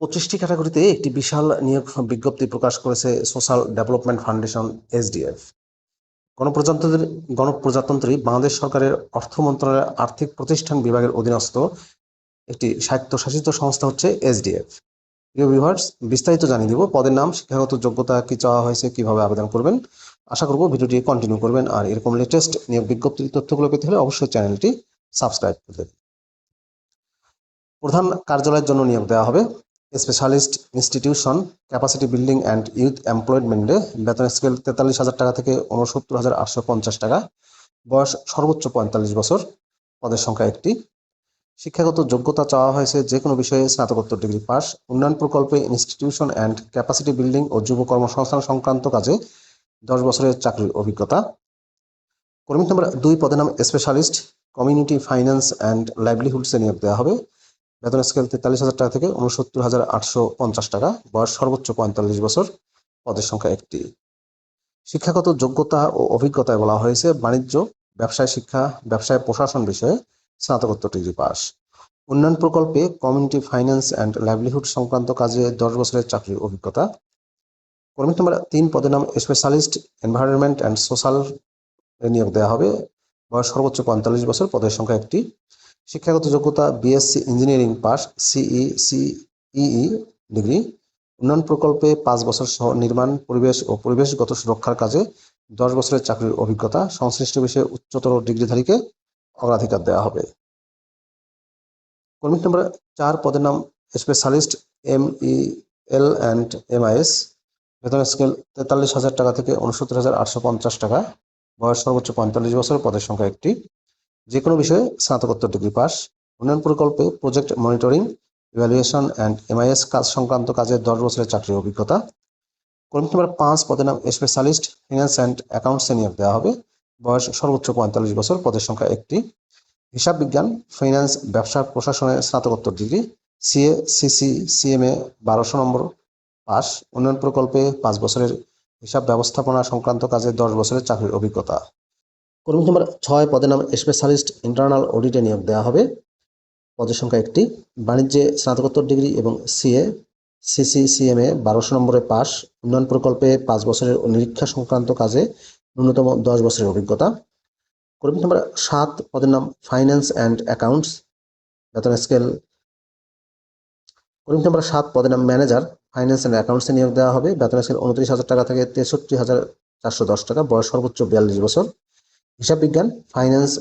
পঁচিশটি ক্যাটাগরিতে একটি বিশাল নিয়োগ বিজ্ঞপ্তি প্রকাশ করেছে সোশ্যাল ডেভেলপমেন্ট ফাউন্ডেশন, এসডিএফ। গণপ্রজাতন্ত্রী গণপ্রজাতন্ত্রী বাংলাদেশ সরকারের অর্থ মন্ত্রণালয়ের আর্থিক প্রতিষ্ঠান বিভাগের অধীনস্থ একটি স্বায়ত্তশাসিত সংস্থা হচ্ছে এসডিএফ। প্রিয় বিস্তারিত জানিয়ে দিব। পদের নাম, শিক্ষাগত যোগ্যতা, কি চাওয়া হয়েছে, কীভাবে আবেদন করবেন? আশা করব ভিডিওটি কন্টিনিউ করবেন। আর এরকম লেটেস্ট নিয়োগ বিজ্ঞপ্তির তথ্যগুলো পেতে হলে অবশ্যই চ্যানেলটি সাবস্ক্রাইব করবেন প্রধান কার্যালয়ের জন্য নিয়োগ দেওয়া হবে। Specialist institution capacity building and youth এমপ্লয়মেন্টে বেতন স্কেল তেতাল্লিশ হাজার টাকা থেকে উনসত্তর হাজার আটশো পঞ্চাশ টাকা। বয়স সর্বোচ্চ পঁয়তাল্লিশ বছর, পদের সংখ্যা একটি। শিক্ষাগত যোগ্যতা চাওয়া হয়েছে যে কোনো বিষয়ে স্নাতকোত্তর ডিগ্রি পাস উন্নয়ন প্রকল্পে ইনস্টিটিউশন অ্যান্ড ক্যাপাসিটি বিল্ডিং ও যুব কর্মসংস্থান সংক্রান্ত কাজে দশ বছরের চাকরির অভিজ্ঞতা। কর্মী নম্বর দুই পদের নাম স্পেশালিস্ট কমিউনিটি ফাইন্যান্স অ্যান্ড লাইভলিহুডসে নিয়োগ দেওয়া হবে। বেতন স্কেল তেতাল্লিশ হাজার টাকা থেকে উনসত্তর হাজার আটশো পঞ্চাশ টাকা, বয়স সর্বোচ্চ পঁয়তাল্লিশ বছর, পদের সংখ্যা একটি। শিক্ষাগত যোগ্যতা ও অভিজ্ঞতায় বলা হয়েছে, বাণিজ্য, ব্যবসায় শিক্ষা, ব্যবসায় প্রশাসন বিষয়ে স্নাতকোত্তর ডিগ্রি পাস। উন্নয়ন প্রকল্পে কমিউনিটি ফাইন্যান্স অ্যান্ড লাইভলিহুড সংক্রান্ত কাজে দশ বছরের চাকরির অভিজ্ঞতা। কর্মী নম্বর তিন পদের নাম স্পেশালিস্ট এনভায়রনমেন্ট অ্যান্ড সোশ্যাল নিয়োগ দেওয়া হবে, বয়স সর্বোচ্চ পঁয়তাল্লিশ বছর, পদের সংখ্যা একটি। শিক্ষাগত যোগ্যতা BSc engineering pass CE CEE degree. উন্নয়ন প্রকল্পে পাঁচ বছর সহ নির্মাণ, পরিবেশ ও পরিবেশগত সুরক্ষার কাজে দশ বছরের চাকরির অভিজ্ঞতা, সংশ্লিষ্ট বিষয়ে উচ্চতর ডিগ্রিধারীকে অগ্রাধিকার দেওয়া হবে। কর্মী নম্বর চার পদের নাম specialist M E L and MIS বেতন স্কেল তেতাল্লিশ হাজার টাকা থেকে উনসত্তর হাজার আটশো পঞ্চাশ টাকা। বয়স সর্বোচ্চ পঁয়তাল্লিশ বছর, পদের সংখ্যা একটি। যে কোনো বিষয়ে স্নাতকোত্তর ডিগ্রি পাস উন্নয়ন প্রকল্পে project monitoring evaluation and MIS কাজ সংক্রান্ত কাজে দশ বছরের চাকরির অভিজ্ঞতা। কর্মী নম্বর পাঁচ, পদের নাম specialist finance and account senior দেওয়া হবে। বয়স সর্বোচ্চ পঁয়তাল্লিশ বছর, পদের সংখ্যা একটি। হিসাব বিজ্ঞান ফাইন্যান্স ব্যবসা, প্রশাসনে স্নাতকোত্তর ডিগ্রি সিএ সিসি সিএমএ বারোশো নম্বর পাস উন্নয়ন প্রকল্পে পাঁচ বছরের হিসাব ব্যবস্থাপনা সংক্রান্ত কাজে দশ বছরের চাকরির অভিজ্ঞতা। কর্মী নম্বর ছয় পদের নাম স্পেশালিস্ট ইন্টারনাল অডিটে নিয়োগ দেওয়া হবে। পদের সংখ্যা একটি। বাণিজ্যে স্নাতকোত্তর ডিগ্রি এবং সিএ সিএমএ বারোশো নম্বরে পাস উন্নয়ন প্রকল্পে পাঁচ বছরের নিরীক্ষা সংক্রান্ত কাজে ন্যূনতম দশ বছরের অভিজ্ঞতা। কর্মী নম্বর সাত পদের নাম ফাইন্যান্স অ্যান্ড অ্যাকাউন্টস বেতন স্কেল কর্মী নম্বর সাত পদের নাম ম্যানেজার ফাইন্যান্স অ্যান্ড অ্যাকাউন্টসে নিয়োগ দেওয়া হবে। বেতন স্কেল উনত্রিশ হাজার টাকা থেকে তেষট্টি হাজার চারশো দশ টাকা। বয়স সর্বোচ্চ বিয়াল্লিশ বছর। হিসাব বিজ্ঞান ফাইন্যান্স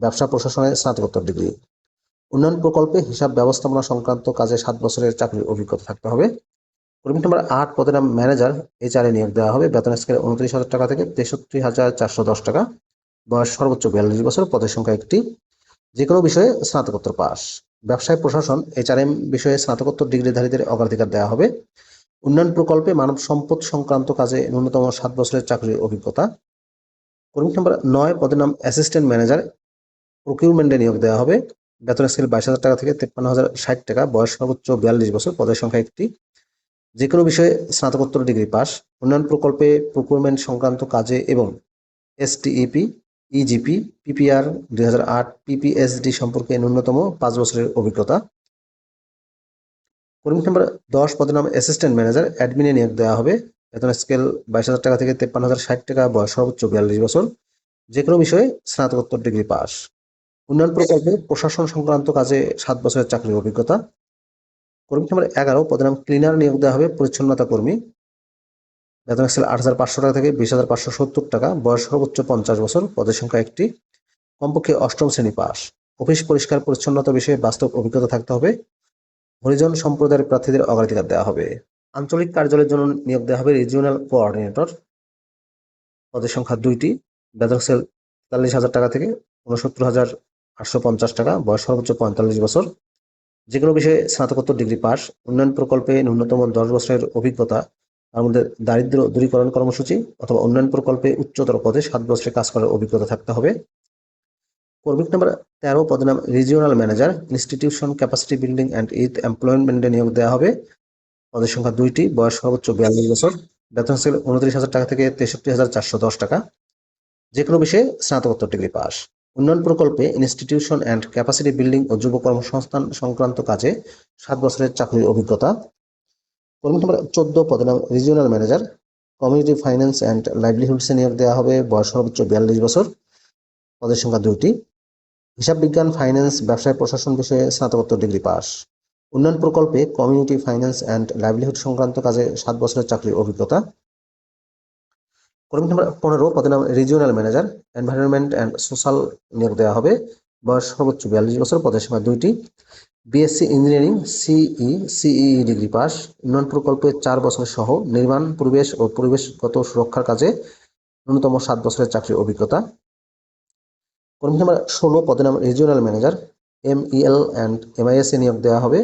ব্যবসা প্রশাসনে স্নাতকোত্তর ডিগ্রি উন্নয়ন প্রকল্পে হিসাব ব্যবস্থাপনা সংক্রান্ত কাজে সাত বছরের চাকরির অভিজ্ঞতা থাকতে হবে। কর্মী নম্বর আট, পদের নাম ম্যানেজার এইচআরএ নিয়োগ দেওয়া হবে। বেতন স্কেল উনত্রিশ হাজার টাকা থেকে তেষট্টি হাজার চারশো দশ টাকা। বয়স সর্বোচ্চ বিয়াল্লিশ বছর, পদের সংখ্যা একটি। যে কোনো বিষয়ে স্নাতকোত্তর পাস। ব্যবসায় প্রশাসন এইচআরএম বিষয়ে স্নাতকোত্তর ডিগ্রিধারীদের অগ্রাধিকার দেওয়া হবে। উন্নয়ন প্রকল্পে মানব সম্পদ সংক্রান্ত কাজে ন্যূনতম সাত বছরের চাকরির অভিজ্ঞতা। কর্মী নম্বর নয়, পদের নাম অ্যাসিস্ট্যান্ট ম্যানেজার প্রকিউরমেন্টে নিয়োগ দেওয়া হবে। বেতন স্কেল বাইশ হাজার টাকা থেকে তেপ্পান্ন হাজার ষাট টাকা, বয়স সর্বোচ্চ বিয়াল্লিশ বছর, পদের সংখ্যা একটি। যে কোনো বিষয়ে স্নাতকোত্তর ডিগ্রি পাস। উন্নয়ন প্রকল্পে প্রকুরমেন্ট সংক্রান্ত কাজে এবং এসটিইপি ইজিপি পিপিআর দুই হাজার আট পিপিএসডি সম্পর্কে ন্যূনতম পাঁচ বছরের অভিজ্ঞতা। কর্মী নম্বর দশ, পদের নাম অ্যাসিস্ট্যান্ট ম্যানেজার অ্যাডমিনে নিয়োগ দেওয়া হবে। বেতন স্কেল বাইশ হাজার টাকা থেকে তেপ্পান্ন হাজার ষাট টাকা বয়স সর্বোচ্চ বিয়াল্লিশ বছর। যে কোনো বিষয়ে স্নাতকোত্তর ডিগ্রি পাস উন্নয়ন প্রকল্পে প্রশাসন সংক্রান্ত কাজে সাত বছরের চাকরির অভিজ্ঞতা। কর্মী নম্বর এগারো, পদের নাম ক্লিনার নিয়োগ দেওয়া হবে পরিচ্ছন্নতা কর্মী। বেতন স্কেল আট হাজার পাঁচশো টাকা থেকে বিশ হাজার পাঁচশো সত্তর টাকা, বয়স সর্বোচ্চ পঞ্চাশ বছর, পদের সংখ্যা একটি। কমপক্ষে অষ্টম শ্রেণি পাস অফিস পরিষ্কার পরিচ্ছন্নতা বিষয়ে বাস্তব অভিজ্ঞতা থাকতে হবে। হরিজন সম্প্রদায়ের প্রার্থীদের অগ্রাধিকার দেওয়া হবে। আঞ্চলিক কার্যালয়ের জন্য নিয়োগ দেওয়া হবে রিজিওনাল কোঅর্ডিনেটর। পদের সংখ্যা দুইটি। বেতন সেল তেতাল্লিশ হাজার টাকা থেকে উনসত্তর হাজার আটশো পঞ্চাশ টাকা। বয়স সর্বোচ্চ পঁয়তাল্লিশ বছর। যে কোনো বিষয়ে স্নাতকোত্তর ডিগ্রি পাস। উন্নয়ন প্রকল্পে ন্যূনতম দশ বছরের অভিজ্ঞতা। তার মধ্যে দারিদ্র দূরীকরণ কর্মসূচি অথবা উন্নয়ন প্রকল্পে উচ্চতর পদে সাত বছরের কাজ করার অভিজ্ঞতা থাকতে হবে। কর্মিক নম্বর তেরো, পদের নাম regional manager. Institution capacity building and youth এমপ্লয়মেন্টে নিয়োগ দেওয়া হবে। পদের সংখ্যা দুইটি, বয়স সর্বোচ্চ বিয়াল্লিশ বছর। বেতন স্কেল উনত্রিশ হাজার টাকা থেকে তেষট্টি হাজার চারশো দশ টাকা। যে কোনো বিষয়ে স্নাতকোত্তর ডিগ্রি পাস। উন্নয়ন প্রকল্পে ইনস্টিটিউশন অ্যান্ড ক্যাপাসিটি বিল্ডিং ও যুব কর্মসংস্থান সংক্রান্ত কাজে সাত বছরের চাকরির অভিজ্ঞতা। কর্মী নম্বর চোদ্দ পদের নাম regional manager community finance and লাইভলিহুডসে নিয়োগ দেওয়া হবে, বয়স সর্বোচ্চ বিয়াল্লিশ বছর। পদের সংখ্যা দুইটি। হিসাব বিজ্ঞান ফাইন্যান্স ব্যবসায়, প্রশাসন বিষয়ে স্নাতকোত্তর ডিগ্রি পাস। উন্নয়ন প্রকল্পে কমিউনিটি ফাইন্যান্স অ্যান্ড লাইভলিহুড সংক্রান্ত কাজে সাত বছরের চাকরির অভিজ্ঞতা। কর্মী নম্বর পনেরো, পদের নাম regional manager environment and social নিয়োগ দেওয়া হবে। বয়স সর্বোচ্চ বিয়াল্লিশ বছর, পদের সময় দুইটি। বিএসসি ইঞ্জিনিয়ারিং সিই সিই ডিগ্রি পাস উন্নয়ন প্রকল্পে চার বছর সহ নির্মাণ, পরিবেশ ও পরিবেশগত সুরক্ষার কাজে ন্যূনতম সাত বছরের চাকরির অভিজ্ঞতা। কর্মী নম্বর ষোলো পদে নাম regional manager M E L and MIS এ নিয়োগ দেওয়া হবে।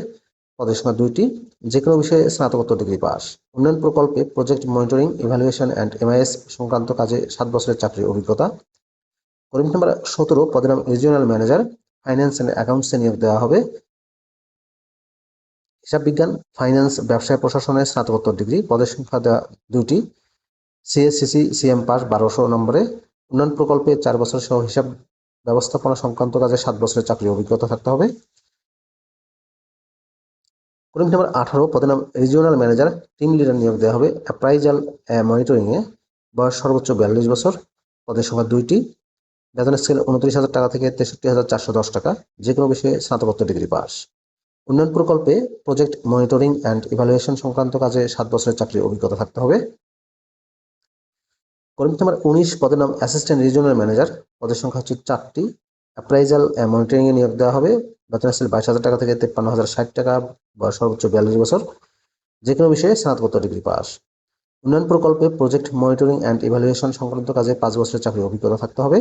পদের সংখ্যা দুইটি যে কোনো বিষয়ে স্নাতকোত্তর ডিগ্রি পাস। উন্নয়ন প্রকল্পে project monitoring evaluation and MIS সংক্রান্ত কাজে সাত বছরের চাকরির অভিজ্ঞতা। কর্মী নম্বর সতেরো পদে নাম রিজিওনাল ম্যানেজার ফাইন্যান্স অ্যান্ড অ্যাকাউন্টসে নিয়োগ দেওয়া হবে। হিসাব বিজ্ঞান ফাইন্যান্স ব্যবসায় প্রশাসনের স্নাতকোত্তর ডিগ্রি, পদের সংখ্যা দেওয়া দুইটি। সিএসসিসি সিএম পাস বারোশো নম্বরে। উন্নয়ন প্রকল্পে চার বছর সহ হিসাব ব্যবস্থাপনা সংক্রান্ত কাজে সাত বছরের চাকরির অভিজ্ঞতা থাকতে হবে। কর্মী নম্বর আঠারো পদের নাম রিজিওনাল ম্যানেজার টিম লিডার নিয়োগ দেওয়া হবে। অ্যাপ্রাইজাল মনিটরিং এ। বয়স সর্বোচ্চ বিয়াল্লিশ বছর, পদের সংখ্যা দুইটি। বেতন স্কেল উনত্রিশ হাজার টাকা থেকে তেষট্টি হাজার চারশো দশ টাকা যে কোনো বিষয়ে স্নাতকোত্তর ডিগ্রি পাস উন্নয়ন প্রকল্পে প্রজেক্ট মনিটরিং অ্যান্ড ইভালুয়েশন সংক্রান্ত কাজে সাত বছরের চাকরির অভিজ্ঞতা থাকতে হবে। কর্মী নম্বর উনিশ, পদের নাম অ্যাসিস্ট্যান্ট রিজিওনাল ম্যানেজার পদের সংখ্যা হচ্ছে চারটি। অ্যাপ্রাইজাল মনিটরিং এ নিয়োগ দেওয়া হবে। বেতন স্কেল বাইশ হাজার টাকা থেকে তেপ্পান্ন হাজার ষাট টাকা বা সর্বোচ্চ বিয়াল্লিশ বছর। যে কোনো বিষয়ে স্নাতকোত্তর ডিগ্রি পাস। উন্নয়ন প্রকল্পে প্রজেক্ট মনিটরিং অ্যান্ড ইভ্যালুয়েশন সংক্রান্ত কাজে পাঁচ বছরের চাকরির অভিজ্ঞতা থাকতে হবে।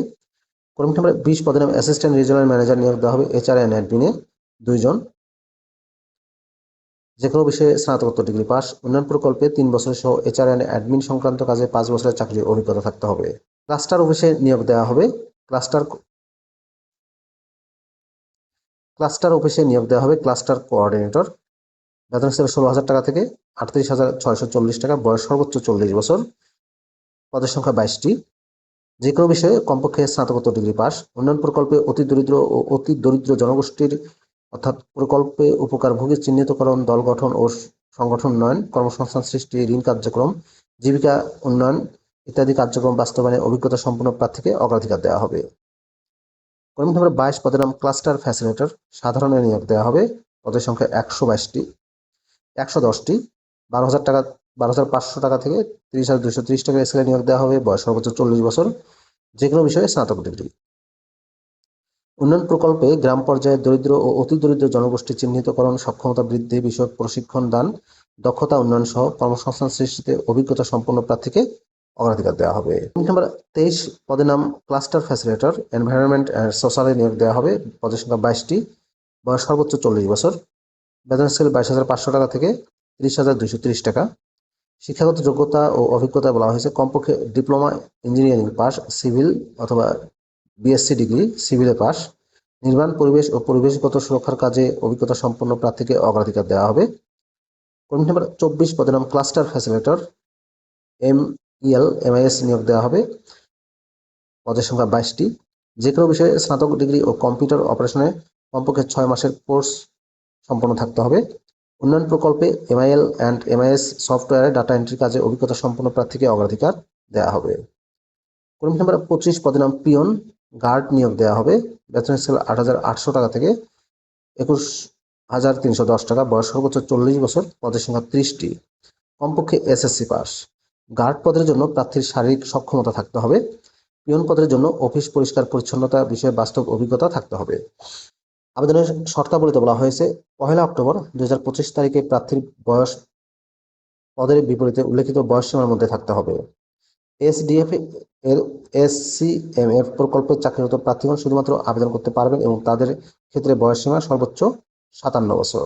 কর্মী নম্বর বিশ পদের নাম অ্যাসিস্ট্যান্ট রিজিওনাল ম্যানেজার নিয়োগ দেওয়া হবে এইচআর অ্যান্ড অ্যাডমিনে দুইজন। যে কোনো বিষয়ে স্নাতকোত্তর ডিগ্রি পাস। উন্নয়ন প্রকল্পে তিন বছর সহ এইচআর অ্যান্ড অ্যাডমিন সংক্রান্ত কাজে পাঁচ বছরের চাকরির অভিজ্ঞতা থাকতে হবে। ক্লাস্টার অফিসে নিয়োগ দেওয়া হবে। ক্লাস্টার ক্লাস্টার অফিসে নিয়োগ দেওয়া হবে ক্লাস্টার কোঅর্ডিনেটর। বেতন হিসেবে ষোলো হাজার টাকা থেকে আটত্রিশ হাজার ছয়শো চল্লিশ টাকা, বয়স সর্বোচ্চ চল্লিশ বছর। পদের সংখ্যা বাইশটি। যে কোনো বিষয়ে কমপক্ষে স্নাতকোত্তর ডিগ্রি পাস। উন্নয়ন প্রকল্পে অতি দরিদ্র ও অতি দরিদ্র জনগোষ্ঠীর, অর্থাৎ প্রকল্পে উপকারভোগী চিহ্নিতকরণ, দল গঠন ও সংগঠন উন্নয়ন কর্মসংস্থান সৃষ্টি, ঋণ কার্যক্রম, জীবিকা উন্নয়ন ইত্যাদি কার্যক্রম বাস্তবায়নে অভিজ্ঞতা সম্পন্ন প্রার্থীকে অগ্রাধিকার দেওয়া হবে। কর্মী নম্বর বাইশ পদের নাম ক্লাস্টার ফ্যাসিলিটর সাধারণে নিয়োগ দেওয়া হবে। পদের সংখ্যা একশো বাইশটি, একশো দশটি, বারো হাজার টাকা, বারো হাজার পাঁচশো টাকা থেকে তিরিশ হাজার দুশো ত্রিশ টাকা স্কেলে নিয়োগ দেওয়া হবে। বয়স সর্বোচ্চ চল্লিশ বছর। যে কোনো বিষয়ে স্নাতক ডিগ্রি। উন্নয়ন প্রকল্পে গ্রাম পর্যায়ে দরিদ্র ও অতি দরিদ্র জনগোষ্ঠী চিহ্নিতকরণ, সক্ষমতা বৃদ্ধি, বিষয়ক প্রশিক্ষণ দান, দক্ষতা উন্নয়ন সহ কর্মসংস্থান সৃষ্টিতে অভিজ্ঞতা সম্পন্ন প্রার্থীকে অগ্রাধিকার দেওয়া হবে। নম্বর, তেইশ পদের নাম ক্লাস্টার ফ্যাসিলিটর এনভায়রনমেন্ট অ্যান্ড সোশ্যালে নিয়োগ দেওয়া হবে। পদের সংখ্যা বাইশটি। বয়স সর্বোচ্চ চল্লিশ বছর। বেতন স্কেল বাইশ হাজার পাঁচশো টাকা থেকে তিরিশ হাজার দুইশো তিরিশ টাকা। শিক্ষাগত যোগ্যতা ও অভিজ্ঞতা বলা হয়েছে কমপক্ষে ডিপ্লোমা ইঞ্জিনিয়ারিং পাস সিভিল অথবা বিএসসি ডিগ্রি সিভিলে পাস। নির্মাণ, পরিবেশ ও পরিবেশগত সুরক্ষার কাজে অভিজ্ঞতা সম্পন্ন প্রার্থীকে অগ্রাধিকার দেওয়া হবে। কর্মী নম্বর, চব্বিশ পদের নাম cluster facilitator M EL MIS নিয়োগ দেওয়া হবে। পদের সংখ্যা বাইশটি। যে কোনো বিষয়ে স্নাতক ডিগ্রি ও কম্পিউটার অপারেশনে কমপক্ষে ছয় মাসের কোর্স সম্পন্ন থাকতে হবে। উন্নয়ন প্রকল্পে এমআইএল অ্যান্ড এমআইএস সফটওয়্যারে, ডাটা এন্ট্রি কাজে অভিজ্ঞতা সম্পন্ন প্রার্থীকে অগ্রাধিকার দেওয়া হবে। কর্মী নম্বর পঁচিশ, পদের নাম পিয়ন। গার্ড নিয়োগ দেওয়া হবে। বেতন স্কেল আট হাজার আটশো টাকা থেকে একুশ হাজার তিনশো দশ টাকা। বয়স সর্বোচ্চ চল্লিশ বছর। পদের সংখ্যা ত্রিশটি। কমপক্ষে এসএসসি পাস গার্ড পদের জন্য প্রার্থীর শারীরিক সক্ষমতা থাকতে হবে। পিয়ন পদের জন্য অফিস পরিষ্কার পরিচ্ছন্নতা বিষয়ে বাস্তব অভিজ্ঞতা থাকতে হবে। আবেদনের শর্তাবলীতে বলা হয়েছে, পহেলা অক্টোবর দু হাজার পঁচিশ তারিখে প্রার্থীর বয়স পদের বিপরীতে উল্লেখিত বয়স সীমার মধ্যে থাকতে হবে। এসডিএফ এর এসসিএমএফ প্রকল্পে চাকরিরত প্রার্থীগণ শুধুমাত্র আবেদন করতে পারবেন এবং তাদের ক্ষেত্রে বয়স সীমা সর্বোচ্চ সাতান্ন বছর।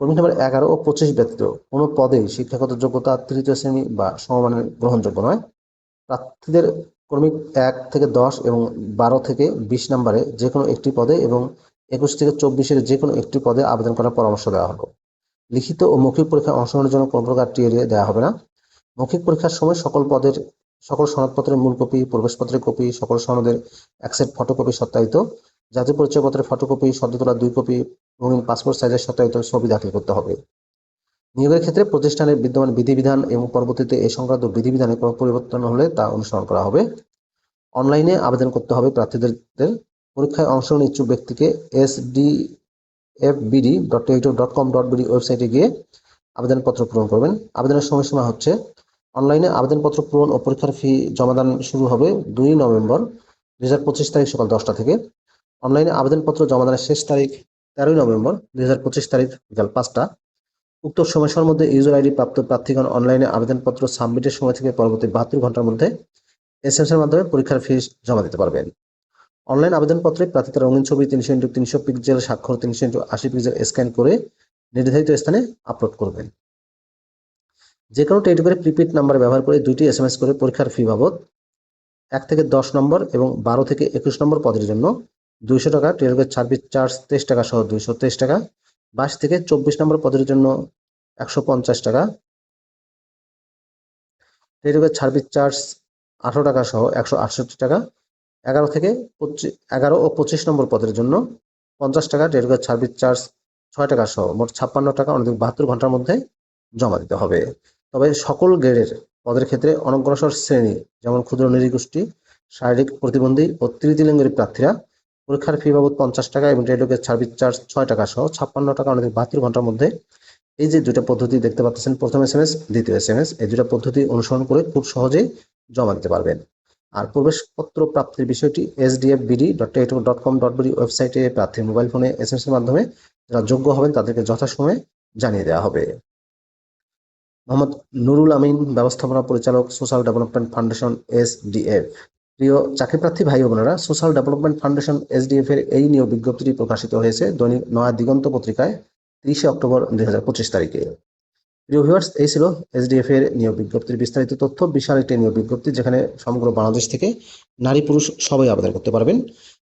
কর্মী নম্বর এগারো ও পঁচিশ ব্যতীত কোনো পদেই শিক্ষাগত যোগ্যতা তৃতীয় শ্রেণি বা সমমানের গ্রহণযোগ্য নয়। প্রার্থীদের কর্মী এক থেকে দশ এবং বারো থেকে বিশ নম্বরে যে কোনো একটি পদে এবং একুশ থেকে চব্বিশের যে কোনো একটি পদে আবেদন করার পরামর্শ দেওয়া হলো লিখিত ও মৌখিক পরীক্ষায় অংশগ্রহণের জন্য কোনো প্রকার টিএডিএ দেওয়া হবে না। মৌখিক পরীক্ষার সময় সকল পদের, সকল সনদপত্রের মূল কপি, প্রবেশপত্রের কপি, সকল সনদের এক সেট ফটোকপি সত্যায়িত। জাতীয় পরিচয়পত্রের ফটোকপি সদ্য তোলা দুই কপি রঙিন পাসপোর্ট সাইজের সত্যায়িত ছবি দাখিল করতে হবে। নিয়োগের ক্ষেত্রে প্রতিষ্ঠানের বিদ্যমান বিধিবিধান এবং পরবর্তীতে এ সংক্রান্ত বিধিবিধানে কোনো পরিবর্তন হলে তা অনুসরণ করা হবে। অনলাইনে আবেদন করতে হবে প্রার্থীদের পরীক্ষায় অংশগ্রহণ ইচ্ছুক ব্যক্তিকে S D F BD dot dot com dot BD ওয়েবসাইটে গিয়ে আবেদনপত্র পূরণ করবেন। আবেদনের সময়সীমা হচ্ছে অনলাইনে আবেদনপত্র পূরণ ও পরীক্ষার ফি জমাদান শুরু হবে দুই নভেম্বর দুই হাজার পঁচিশ তারিখ সকাল দশটা থেকে। অনলাইনে আবেদনপত্র জমাদানের শেষ তারিখ তেরোই নভেম্বর দুই হাজার পঁচিশ তারিখ বিকাল পাঁচটা। উক্ত সময়সীমার মধ্যে ইউজার আইডি প্রাপ্ত প্রার্থীগণ অনলাইনে আবেদনপত্র সাবমিটের সময় থেকে পরবর্তী বাহাত্তর ঘণ্টার মধ্যে এসএমএস এর মাধ্যমে পরীক্ষার ফি জমা দিতে পারবেন। অনলাইন আবেদনপত্রে প্রার্থীদের রঙিন ছবি তিনশো ইন্টু তিনশো পিক্সেল, স্বাক্ষর তিনশো ইন্টু আশি পিক্সেল স্ক্যান করে নির্ধারিত স্থানে আপলোড করবেন। যে কোনো টেলিটকের প্রিপেড নাম্বার ব্যবহার করে দুইটি এস এম এস করে পরীক্ষার ফি বাবদ এক থেকে দশ নম্বর এবং বারো থেকে একুশ নম্বর পদের জন্য দুইশো টাকা টেলিটকের সার্ভিস চার্জ তেইশ টাকা সহ দুইশো তেইশ টাকা। বাইশ থেকে চব্বিশ নম্বর পদের জন্য একশো পঞ্চাশ টাকা। টেলিটকের সার্ভিস চার্জ আঠারো টাকা সহ একশো আটষট্টি টাকা। এগারো থেকে পঁচিশ এগারো ও পঁচিশ নম্বর পদের জন্য পঞ্চাশ টাকা টেলিটকের সার্ভিস চার্জ ছয় টাকা সহ মোট ছাপ্পান্ন টাকা অনধিক বাহাত্তর ঘণ্টার মধ্যে জমা দিতে হবে। তবে সকল গ্রেডের পদের ক্ষেত্রে অনগ্রসর শ্রেণি, যেমন ক্ষুদ্র নৃগোষ্ঠী শারীরিক প্রতিবন্ধী ও তৃতীয় লিঙ্গের প্রার্থীরা পরীক্ষার ফি বাবদ পঞ্চাশ টাকা এবং টেলিটকের সার্ভিস চার্জ ছয় টাকা সহ ছাপ্পান্ন টাকা অনধিক বাহাত্তর ঘণ্টার মধ্যে। এই যে দুটা পদ্ধতি দেখতে পাচ্ছেন, প্রথম এস এম এস দ্বিতীয় এস এম এস এই দুটো পদ্ধতি অনুসরণ করে খুব সহজেই জমা দিতে পারবেন। আর প্রবেশপত্র প্রাপ্তির বিষয়টি S DF BD dot Teletalk dot com dot BD ওয়েবসাইটে প্রার্থীর মোবাইল ফোনে এস এম এস এর মাধ্যমে যারা যোগ্য হবেন তাদেরকে যথাসময়ে জানিয়ে দেওয়া হবে। মোহাম্মদ নুরুল আমিন, ব্যবস্থাপনা পরিচালক social development foundation S DF প্রিয় চাকরিপ্রার্থী ভাই বোনেরা, সোশ্যাল ডেভেলপমেন্ট ফাউন্ডেশন এসডিএফ এর এই নিয়োগ বিজ্ঞপ্তিটি প্রকাশিত হয়েছে দৈনিক নয়া দিগন্ত পত্রিকায়, তিরিশে অক্টোবর দুই হাজার পঁচিশ তারিখে। প্রিয় ভিউয়ার্স এই ছিল এসডিএফ এর নিয়োগ বিজ্ঞপ্তির বিস্তারিত তথ্য। বিশাল একটি নিয়োগ বিজ্ঞপ্তি যেখানে সমগ্র বাংলাদেশ থেকে নারী পুরুষ সবাই আবেদন করতে পারবেন।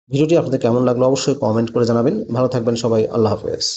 ভিডিওটি আপনাদের কেমন লাগল অবশ্যই কমেন্ট করে জানাবেন। ভালো থাকবেন সবাই, আল্লাহ হাফেজ।